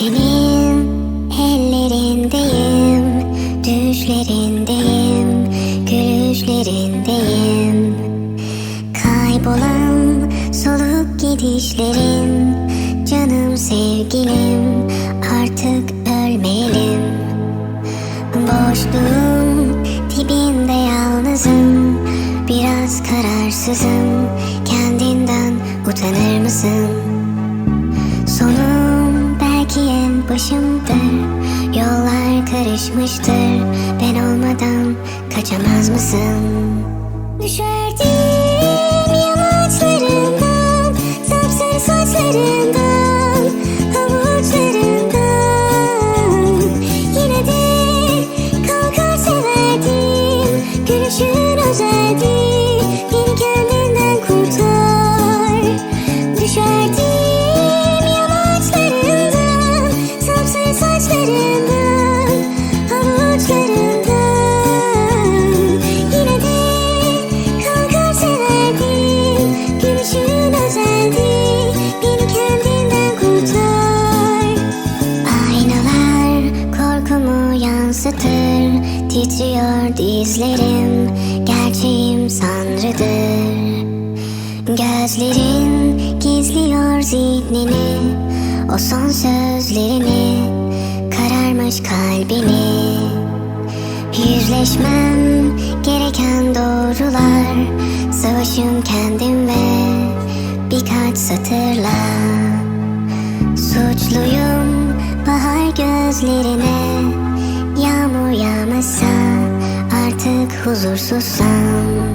Senin ellerindeyim, düşlerindeyim, gülüşlerindeyim. Kaybolan solup gidişlerin, canım sevgilim, artık ölmeyelim. Boşluğun dibinde yalnızım, biraz kararsızım. Kendinden utanır mısın? Başımdır Yollar karışmıştır. Ben olmadan kaçamaz mısın? Düşerdim yamaçlarından Sapsarı saçlarından Havuçlarından Yine de kalkar severdim Gülüşün özeldi yansıtır Titriyor dizlerim Gerçeğim sanrıdır. Gözlerin gizliyor zihnini O son sözlerini Kararmış kalbini. Yüzleşmem gereken doğrular Savaşım kendim ve birkaç satırla. Suçluyum bahar gözlerine yağmasa artık huzursuzsam Düşerdim